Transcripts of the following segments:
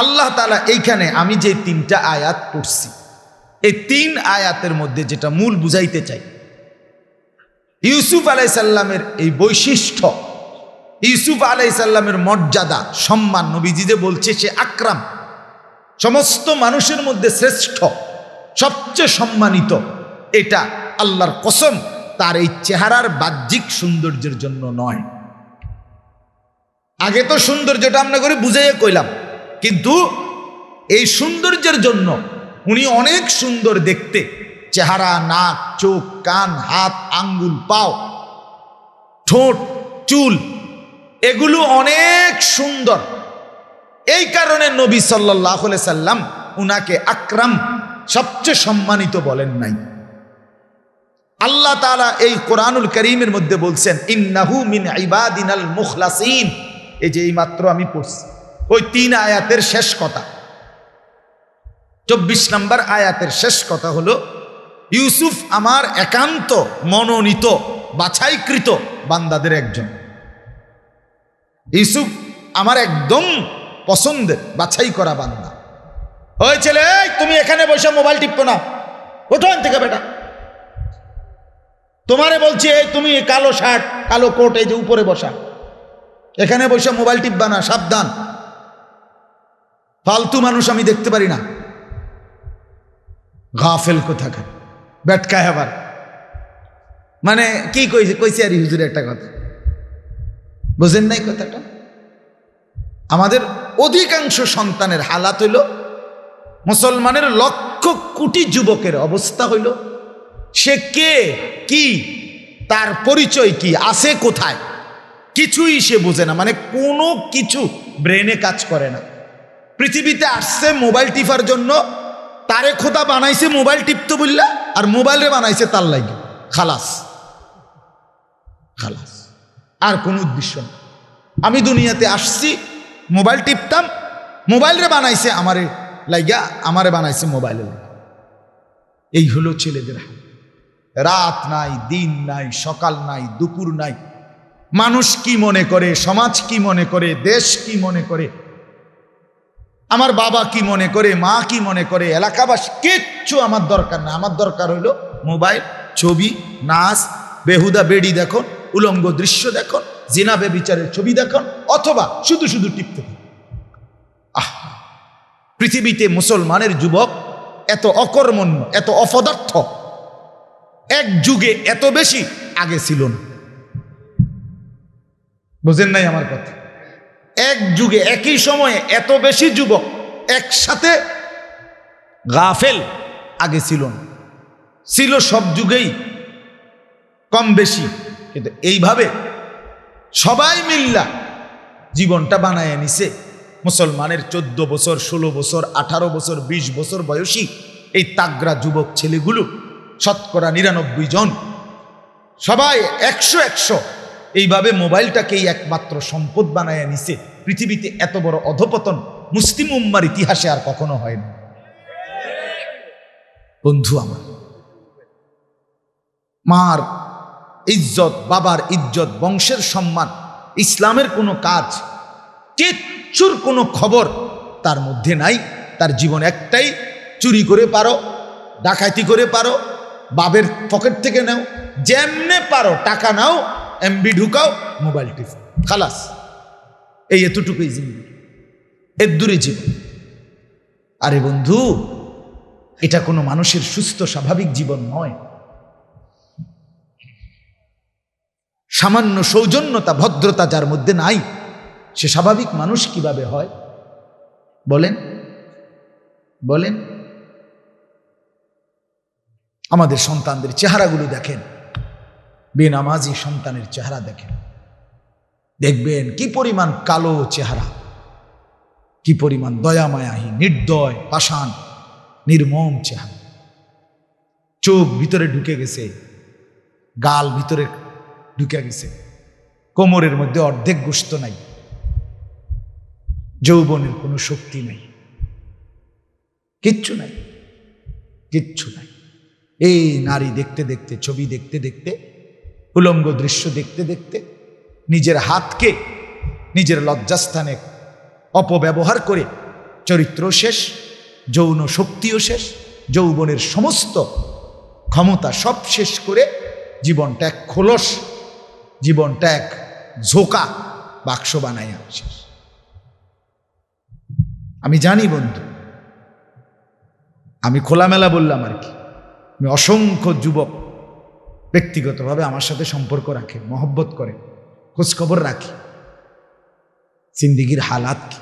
আল্লাহ তালা এইখানে আমি যে তিনটা আয়াত পড়ছি, এই তিন আয়াতের মধ্যে যেটা মূল বুঝাইতে চাই, ইউসুফ আলাইসাল্লামের এই বৈশিষ্ট্য, ইউসুফ আলাইসাল্লামের মর্যাদা, সম্মান, নবীজি যে বলছে সে আক্রাম। সমস্ত মানুষের মধ্যে শ্রেষ্ঠ, সবচেয়ে সম্মানিত, এটা আল্লাহর কসম, তার এই চেহারার বাহ্যিক সৌন্দর্যের জন্য নয়। আগে তো সৌন্দর্যটা আমরা করে বুঝাইয়া কইলাম কিন্তু এই সৌন্দর্যের জন্য উনি অনেক সুন্দর দেখতে। চেহারা, নাক, চোখ, কান, হাত, আঙ্গুল, পাও, ঠোঁট, চুল, এগুলো অনেক সুন্দর। এই কারণে নবী সাল্লাহ সাল্লাম উনাকে আকরাম সবচেয়ে সম্মানিত বলেন নাই। আল্লাহ তালা এই কোরআনুল করিমের মধ্যে বলছেন, ইন্নাহু মিন ইবাদিনাল মুখলাসিন। এই যে এই মাত্র আমি পড়ছি। ওই তিন আয়াতের শেষ কথা। চব্বিশ নম্বর আয়াতের শেষ কথা হলো, ইউসুফ আমার একান্ত মনোনীত, বাছাইকৃত বান্দাদের একজন। ইউসুফ আমার একদম পছন্দের, বাছাই করা বান্দা। ওই ছেলে তুমি এখানে বসে মোবাইল টিপতো না। ওঠো থেকে বেটা। তোমারে বলছি, এই তুমি কালো শার্ট, কালো কোট, এই যে উপরে বসা। এখানে বসে মোবাইল টিপবা না, সাবধান। ফালতু মানুষ আমি দেখতে পারি না। গাফেল কোথাকার? ব্যাটকায় আবার। মানে কি কইছে কইছে আর হুজুর একটা কথা। বুঝেন নাই কথাটা? আমাদের অধিকাংশ সন্তানের হালাত হইল, মুসলমানের লক্ষ কোটি যুবকের অবস্থা হইল, সে কে, কি, তার পরিচয় কি, আছে কোথায়? কিছুই সে বোঝে না। মানে কোনো কিছু ব্রেনে কাজ করে না। পৃথিবীতে আসছে মোবাইল টিপার জন্য, তারে খোদা বানাইছে মোবাইল টিপতে বললা, আর মোবাইলে বানাইছে তার লাগে। খালাস। খালাস। আর কোনো উদ্দেশ্য না আমি দুনিয়াতে আসছি, মোবাইল টিপতাম মোবাইলে বানাইছে আমারে লাইগা আমারে বানাইছে মোবাইলে এই হলো ছেলেদের রাত নাই, দিন নাই, সকাল নাই, দুপুর নাই। মানুষ কি মনে করে, সমাজ কি মনে করে, দেশ কি মনে করে আমার বাবা কি মনে করে, মা কি মনে করে, এলাকাবাস কিচ্ছু আমার দরকার না। আমার দরকার হইল মোবাইল, ছবি, নাচ, বেহুদা বেড়ি দেখুন, উলঙ্গ দৃশ্য দেখুন, জিনা বিচারের ছবি দেখুন, অথবা শুধু শুধু টিপতে। আহ! পৃথিবীতে মুসলমানের যুবক এত অকর্মণ্য, এত অপদার্থ, এক যুগে এত বেশি আগে ছিল না। বুঝেন নাই আমার কথা? এক যুগে, একই সময়ে এত বেশি যুবক একসাথে গাফেল আগে ছিল না। ছিল সব যুগেই কম বেশি। কিন্তু এইভাবে সবাই মিল্লা জীবনটা বানায় নিছে। মুসলমানের চোদ্দ বছর, ষোলো বছর, আঠারো বছর ২০ বছর বয়সী এই তাগরা যুবক ছেলেগুলো, শতকরা নিরানব্বই জন, সবাই একশো একশো এইভাবে মোবাইলটাকেই একমাত্র সম্পদ বানায় নিছে। পৃথিবীতে এত বড় অধপতন মুসলিম উম্মার ইতিহাসে আর কখনো হয়নি। বন্ধু আমার, মার ইজ্জত, বাবার ইজ্জত, বংশের সম্মান, ইসলামের কোনো কাজ, কিচ্ছুর কোনো খবর তার মধ্যে নাই। তার জীবন একটাই, চুরি করে পারো, ডাকাতি করে পারো বাবের পকেট থেকে নাও, যেমনে পারো টাকা নাও এমবি ঢুকাও মোবাইল টিপ। খালাস, এই এতটুকুই জিন্দগি। এর দূরে জীবন। আরে বন্ধু, এটা কোনো মানুষের সুস্থ, স্বাভাবিক জীবন নয়। সামান্য সৌজন্যতা, ভদ্রতা যার মধ্যে নাই, সে স্বাভাবিক মানুষ কীভাবে হয়? বলেন বলেন। আমাদের সন্তানদের চেহারাগুলো দেখেন। বেনামাজি সন্তানের চেহারা দেখেন। দেখবেন কি পরিমাণ কালো চেহারা, কি পরিমাণ দয়ামায়াহী, নির্দয়, পাষাণ, নির্মম চেহারা। চোখ ভিতরে ঢুকে গেছে, গাল ভিতরে ঢুকে গেছে, কোমরের মধ্যে অর্ধেক গোস্ত নাই, যৌবনের কোনো শক্তি নেই, কিচ্ছু নাই কিচ্ছু নাই। এই নারী দেখতে দেখতে, ছবি দেখতে দেখতে উলঙ্গ দৃশ্য দেখতে দেখতে নিজের হাতকে, নিজের লজ্জাস্থানে অপব্যবহার করে চরিত্র শেষ, যৌন শক্তিও শেষ, যৌবনের সমস্ত ক্ষমতা সব শেষ করে জীবনটা এক খোলস, জীবনটা এক ঝোকা বাক্স বানাইয়া শেষ। আমি জানি বন্ধু, আমি খোলামেলা বললাম আর কি, আমি অসংখ্য যুবক ব্যক্তিগতভাবে আমার সাথে সম্পর্ক রাখে, মহব্বত করে, খোঁজখবর রাখি। জিন্দিগির হালাত কি?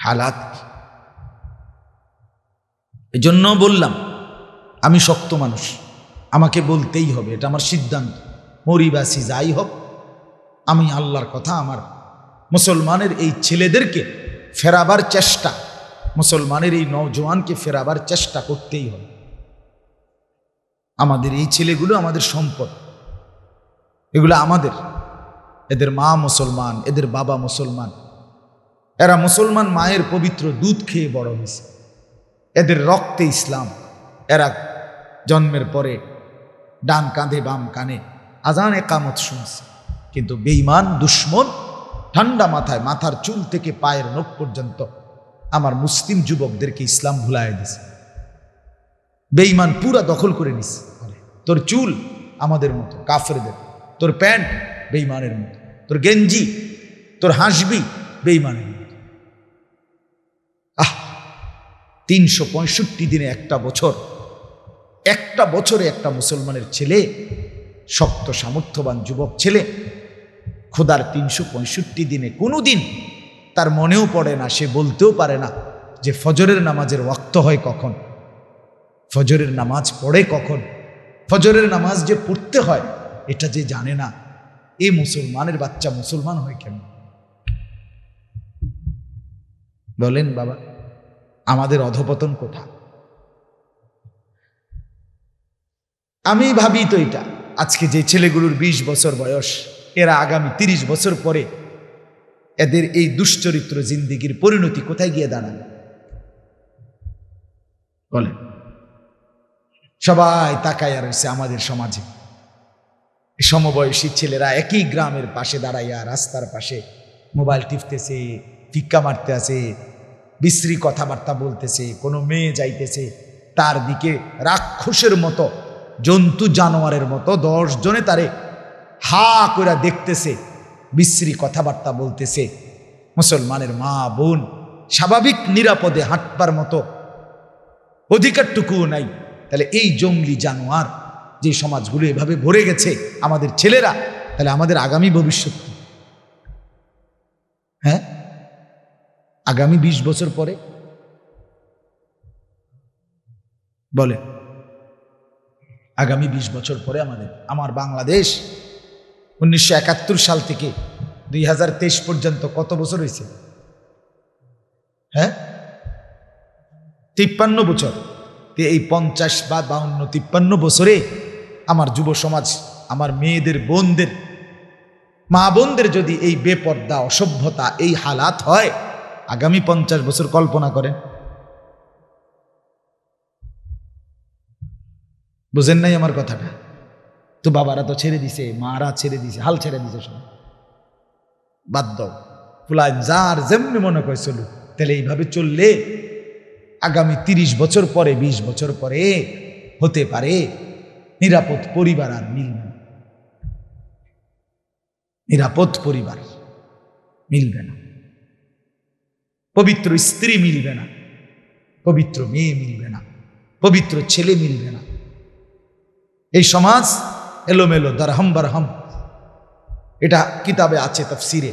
হালাত কি? এই জন্য বললাম, আমি শক্ত মানুষ, আমাকে বলতেই হবে, এটা আমার সিদ্ধান্ত। মরিবাসী যাই হোক, আমি আল্লাহর কথা আমার মুসলমানের এই ছেলেদেরকে ফেরাবার চেষ্টা, মুসলমানের এই নওজোয়ানকে ফেরাবার চেষ্টা করতেই হবে। আমাদের এই ছেলেগুলো আমাদের সম্পদ। এগুলো আমাদের। এদের মা মুসলমান, এদের বাবা মুসলমান। এরা মুসলমান মায়ের পবিত্র দুধ খেয়ে বড় হয়েছে। এদের রক্তে ইসলাম। এরা জন্মের পরে ডান কাঁধে, বাম কানে আজান একামত শুনছে। কিন্তু বেইমান দুশ্মন ঠান্ডা মাথায় মাথার চুল থেকে পায়ের নখ পর্যন্ত আমার মুসলিম যুবকদেরকে ইসলাম ভুলায় দিছে। বেইমান পুরা দখল করে নিস তোর চুল আমাদের মতো, কাফেরদের, তোর প্যান্ট বেইমানের মতো, তোর গেঞ্জি, তোর হাসবি বেইমানের মতো। আহ, তিনশো পঁয়ষট্টি দিনে একটা বছর, একটা বছরে একটা মুসলমানের ছেলে, শক্ত সামর্থ্যবান যুবক ছেলে, খোদার তিনশো পঁয়ষট্টি দিনে কোনো দিন তার মনেও পড়ে না, সে বলতেও পারে না যে ফজরের নামাজের ওয়াক্ত হয় কখন, ফজরের নামাজ পড়ে কখন ফজরের নামাজ যে পড়তে হয়, এটা যে জানে না এ মুসলমানের বাচ্চা মুসলমান হয় কেন বলেন বাবা, আমাদের অধপতন কোথা? আমি ভাবি তো এটা, আজকে যে ছেলেগুলোর ২০ বছর বয়স, এরা আগামী ৩০ বছর পরে এদের এই দুশ্চরিত্র জিন্দিগির পরিণতি কোথায় গিয়ে দাঁড়ান বলেন। সবাই তাকাইয়া রয়েছে আমাদের সমাজে। সমবয়সী ছেলেরা একই গ্রামের পাশে দাঁড়াইয়া রাস্তার পাশে মোবাইল টিপতেছে, ফিক্কা মারতে আছে বিশ্রী কথাবার্তা বলতেছে, কোনো মেয়ে যাইতেছে, তার দিকে রাক্ষসের মতো, জন্তু জানোয়ারের মতো দশ জনে তারে হা করে দেখতেছে, বিশ্রী কথাবার্তা বলতেছে। মুসলমানের মা, বোন স্বাভাবিক নিরাপদে হাঁটবার মতো অধিকারটুকুও নাই। তাহলে এই জঙ্গলি জানোয়ার যে সমাজগুলো এভাবে ভরে গেছে, আমাদের ছেলেরা, তাহলে আমাদের আগামী ভবিষ্যৎ? হ্যাঁ? আগামী ২০ বছর পরে? বলে, আগামী ২০ বছর পরে আমাদের, আমার বাংলাদেশ, উনিশশো একাত্তর সাল থেকে দুই হাজার তেইশ পর্যন্ত কত বছর হয়েছে? হ্যাঁ? তিপ্পান্ন বছর। এই পঞ্চাশ বা বাউন্ন, তিপ্পান্ন বছরে আমার যুব সমাজ, আমার মেয়েদের, বোনদের, মা বোনদের যদি এই বেপর্দা, অসভ্যতা, এই হালাত হয়, আগামী পঞ্চাশ বছর কল্পনা করেন। বুঝেন নাই আমার কথাটা? তো বাবারা তো ছেড়ে দিছে, মারা ছেড়ে দিছে, হাল ছেড়ে দিছে সব। বাদ দাও। ফুলায় যার যেমনি মনে করে চলু তাহলে এইভাবে চললে আগামী তিরিশ বছর পরে ২০ বছর পরে হতে পারে। নিরাপদ পরিবার আর মিলবে না। নিরাপদ পরিবার মিলবে না। পবিত্র স্ত্রী মিলবে না। পবিত্র মেয়ে মিলবে না। পবিত্র ছেলে মিলবে না। এই সমাজ এলোমেলো, দারহম বারহম। এটা কিতাবে আছে তফসিরে।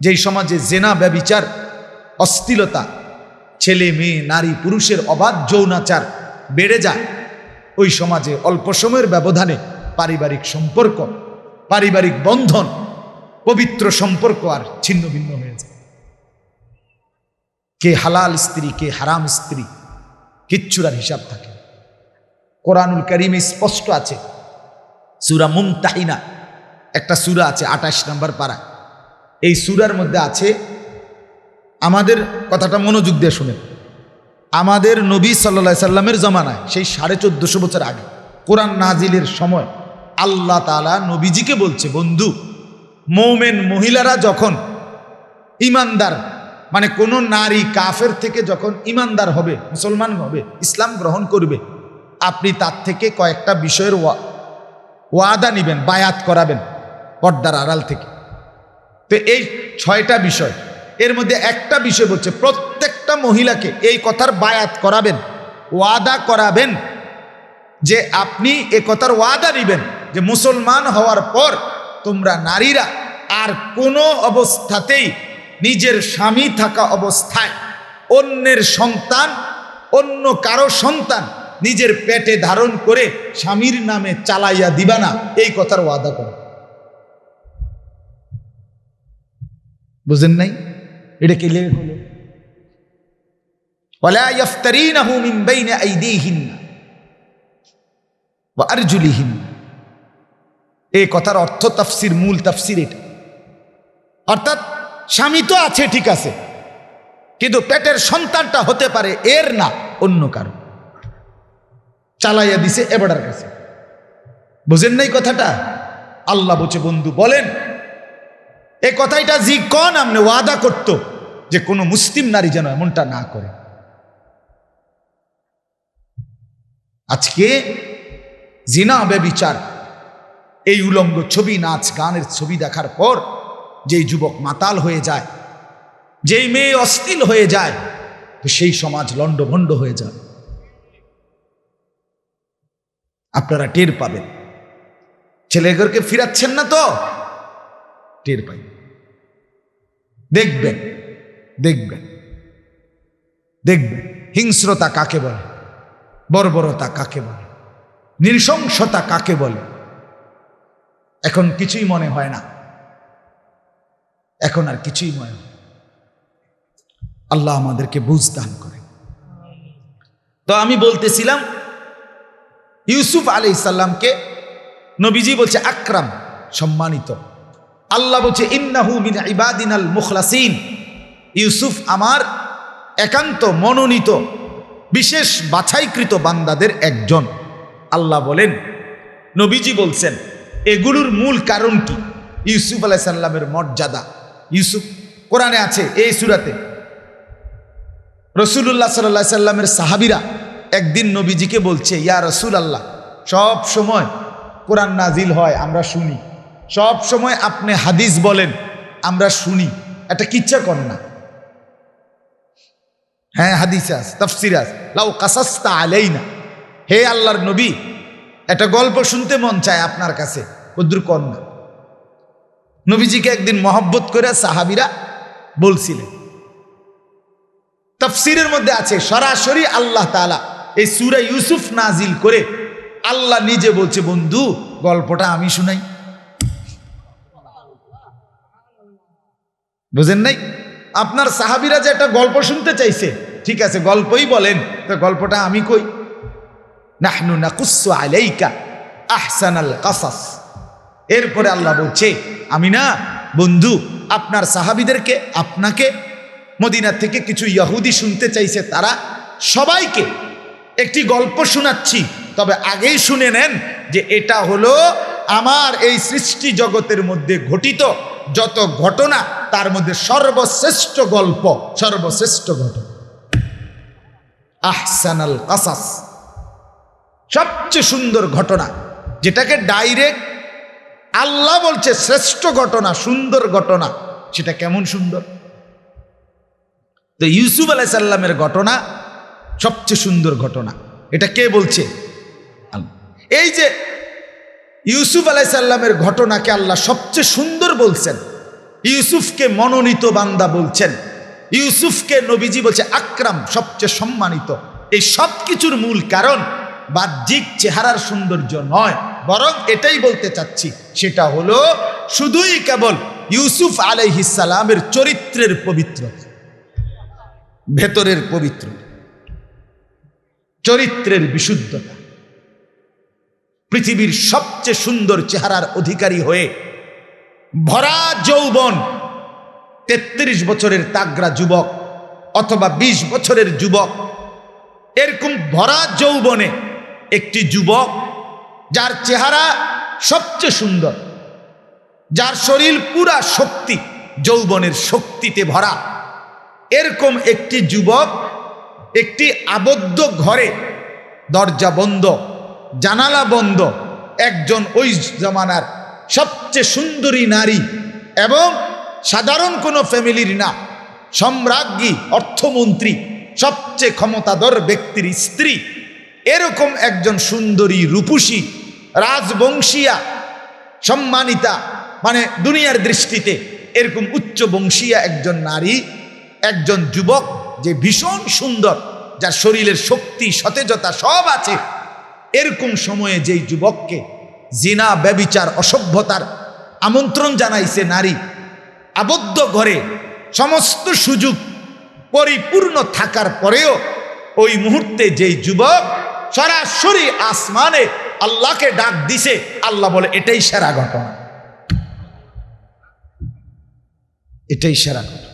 যেই সমাজে জেনা, ব্যবিচার অস্থিলতা ছেলে, মেয়ে, নারী, পুরুষের অবাধ যৌনাচার বেড়ে যায়। ওই সমাজে অল্প সময়ের ব্যবধানে পারিবারিক সম্পর্ক, পারিবারিক বন্ধন, পবিত্র সম্পর্ক আর ছিন্ন ভিন্ন হয়ে যায়। কে হালাল স্ত্রী, কে হারাম স্ত্রী কিচ্ছুরার হিসাব থাকে কোরআনুল করিমে স্পষ্ট আছে, সুরা মুমতাহিনা একটা সুরা আছে আঠাশ নম্বর পাড়া এই সুরার মধ্যে আছে আমাদের কথাটা মনোযোগ দিয়ে শুনে আমাদের নবী সাল্লা সাল্লামের জমানায়, সেই সাড়ে চোদ্দশো বছর আগে, কোরআন নাজিলের সময় আল্লাহ তালা নবীজিকে বলছে, বন্ধু, মৌমেন মহিলারা যখন ইমানদার মানে কোনো নারী কাফের থেকে যখন ইমানদার হবে, মুসলমান হবে, ইসলাম গ্রহণ করবে, আপনি তার থেকে কয়েকটা বিষয়ের ওয়া, ওয়াদা নিবেন, বায়াত করাবেন পর্দার আড়াল থেকে। তো এই ছয়টা বিষয় এর মধ্যে একটা বিষয় বলছে, প্রত্যেকটা মহিলাকে এই কথার বায়াত করাবেন, ওয়াদা করাবেন যে আপনি এ কথার ওয়াদা নিবেন যে মুসলমান হওয়ার পর তোমরা নারীরা আর কোনো অবস্থাতেই নিজের স্বামী থাকা অবস্থায় অন্যের সন্তান, অন্য কারও সন্তান নিজের পেটে ধারণ করে স্বামীর নামে চালাইয়া দিবা না, এই কথার ওয়াদা করো। বুঝেন নাই? এটা কি লেগে হলো ولا يفترينه من بين أيديهن وأرجلهن এই কথার অর্থ তাফসির মূল তাফসির এটা অর্থাৎ স্বামী তো আছে ঠিক আছে কিন্তু পেটের সন্তানটা হতে পারে এর না অন্য কারো চালাইয়া দিছে এবাডার কাছে বুঝেন নাই কথাটা আল্লাহ বলছে বন্ধু বলেন এই কথাটা জি কন আমনে ওয়াদা করত যে কোনো মুসলিম নারী যেন এমনটা না করে। আজকে জিনা বিচার এই উলঙ্গ ছবি, নাচ, গানের ছবি দেখার পর যেই যুবক মাতাল হয়ে যায়, যেই মেয়ে অস্থিল হয়ে যায়, তো সেই সমাজ লণ্ডভণ্ড হয়ে যায়। আপনারা টের পাবেন। ছেলেদেরকে ফিরাচ্ছেন না তো? টের পাই। দেখবেন দেখবেন দেখবেন। হিংস্রতা কাকে বলে? বর্বরতা কাকে বলে? নৃশংসতা কাকে বলে? এখন কিছুই মনে হয় না। এখন আর কিছুই মনে হয় আল্লাহ আমাদেরকে বুঝ দান করে তো আমি বলতেছিলাম, ইউসুফ আলি ইসাল্লামকে নবীজি বলছে আকরাম, সম্মানিত। আল্লাহ বলছে, ইন্নাহু মিন ইবাদিনাল মুখলাসিন। ইউসুফ আমার একান্ত মনোনীত, বিশেষ বাছাইকৃত বান্দাদের একজন। আল্লাহ বলেন, নবীজি বলছেন, এগুলোর মূল কারণ কি? ইউসুফ আলাহ সাল্লামের মর্যাদা। ইউসুফ, কোরআনে আছে এই সুরাতে রসুল্লাহ সাল্লাহ সাল্লামের সাহাবিরা একদিন নবীজিকে বলছে, ইয়া রসুল আল্লাহ সব সময় কোরআন নাজিল হয়, আমরা শুনি। সব সময় আপনি হাদিস বলেন, আমরা শুনি। এটা কিচ্ছা কর না। হ্যাঁ হাদিস আস তফসির আস লাউ কাসাস্তা আলেই না হে আল্লাহর নবী, একটা গল্প শুনতে মন চায় আপনার কাছে কদ্রু কর না। নবীজিকে একদিন মহব্বত করে সাহাবিরা বলছিলেন, তফসিরের মধ্যে আছে, সরাসরি আল্লাহ তালা এই সুরা ইউসুফ নাজিল করে আল্লাহ নিজে বলছে, বন্ধু, গল্পটা আমি শুনাই। বুঝেন নাই? আপনার সাহাবিরা যে একটা গল্প শুনতে চাইছে, ঠিক আছে, গল্পই বলেন, তো গল্পটা আমি কই? নাহনু নাকুসু আলাইকা আহসানাল কাসাস। এরপরে আল্লাহ বলছে, আমি না, বন্ধু, আপনার সাহাবিদেরকে, আপনাকে মদিনা থেকে কিছু ইয়াহুদি শুনতে চাইছে, তারা সবাইকে একটি গল্প শোনাচ্ছি, তবে আগেই শুনে নেন যে এটা হলো আমার এই সৃষ্টি জগতের মধ্যে ঘটিত যত ঘটনা, তার মধ্যে সর্বশ্রেষ্ঠ গল্প, সর্বশ্রেষ্ঠ ঘটনা। আহসানাল কাসাস। সবচেয়ে সুন্দর ঘটনা, যেটাকে ডাইরেক্ট আল্লাহ বলছে শ্রেষ্ঠ ঘটনা, সুন্দর ঘটনা, সেটা কেমন সুন্দর? তো ইউসুফ আলাইসাল্লামের ঘটনা সবচেয়ে সুন্দর ঘটনা, এটা কে বলছে? এই যে ইউসুফ আলাইসাল্লামের ঘটনাকে আল্লাহ সবচেয়ে সুন্দর বলছেন। ইউসুফকে মনোনীত বান্দা বলছেন। ইউসুফকে নবীজি বলছে, আক্রাম, সবচেয়ে সম্মানিত। এই সব কিছুর মূল কারণ বাহ্যিক চেহারার সৌন্দর্য নয়, বরং এটাই বলতে চাচ্ছি। সেটা হলো, শুধুই কেবল ইউসুফ আলাইহিসালামের চরিত্রের পবিত্রতা ভেতরের পবিত্র, চরিত্রের বিশুদ্ধতা। পৃথিবীর সবচেয়ে সুন্দর চেহারার অধিকারী হয়ে ভরা যৌবন, তেত্রিশ বছরের তাগরা যুবক অথবা ২০ বছরের যুবক, এরকম ভরা যৌবনে একটি যুবক যার চেহারা সবচেয়ে সুন্দর, যার শরীর পুরা শক্তি যৌবনের শক্তিতে ভরা। এরকম একটি যুবক একটি আবদ্ধ ঘরে দরজা বন্ধ, জানালা বন্ধ একজন ওই জমানার সবচেয়ে সুন্দরী নারী এবং সাধারণ কোনো ফ্যামিলির না, সম্রাজ্ঞী, অর্থমন্ত্রী, সবচেয়ে ক্ষমতাধর ব্যক্তির স্ত্রী, এরকম একজন সুন্দরী রূপসী, রাজবংশীয়া, সম্মানিতা মানে দুনিয়ার দৃষ্টিতে এরকম উচ্চ বংশীয়া একজন নারী, একজন যুবক যে ভীষণ সুন্দর, যার শরীরের শক্তি, সতেজতা সব আছে। এরকম সময়ে যেই যুবককে জিনা, ব্যবিচার, অসভ্যতার আমন্ত্রণ জানাইছে নারী, আবদ্ধ ঘরে সমস্ত সুযোগ পরিপূর্ণ থাকার পরেও ওই মুহূর্তে যেই যুবক সরাসরি আসমানে আল্লাহকে ডাক দিছে, আল্লাহ বলে, এটাই সেরা ঘটনা। এটাই সেরা ঘটনা।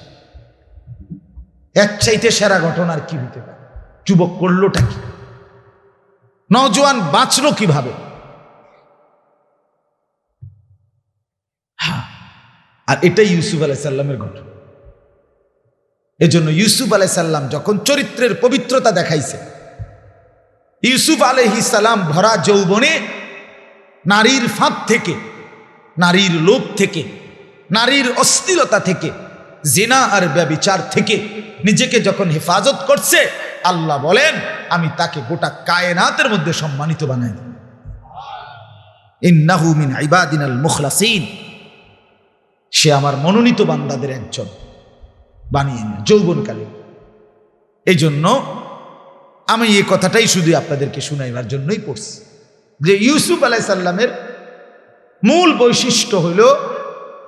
এক চাইতে সেরা ঘটনার কি হতে পারে? যুবক করলোটা কি? নজওয়ান বাঁচলো কীভাবে? হ্যাঁ আর এটাই ইউসুফ আলাইসাল্লামের ঘটনা। এজন্য ইউসুফ আলাইসাল্লাম যখন চরিত্রের পবিত্রতা দেখাইছে, ইউসুফ আলহি সালাম ভরা যৌবনে নারীর ফাঁদ থেকে, নারীর লোভ থেকে, নারীর অস্থিরতা থেকে, জেনা আর ব্যবিচার থেকে নিজেকে যখন হেফাজত করছে আল্লাহ বলেন, আমি তাকে গোটা কায়নাতের মধ্যে সম্মানিত বানাই ইন্নাহু মিন ইবাদিনাল মুখলাসিন। সে আমার মনোনীত বান্দাদের একজন। বানিয়ে নেন যৌবনকালে। এই জন্য আমি এই কথাটাই শুধু আপনাদেরকে শুনাইবার জন্যই পড়ছি। যে ইউসুফ আলাইসাল্লামের মূল বৈশিষ্ট্য হইল,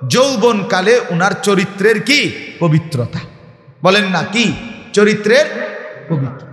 যৌবনকালে ওনার চরিত্রের কি? পবিত্রতা। বলেন না কি? চরিত্রের পবিত্র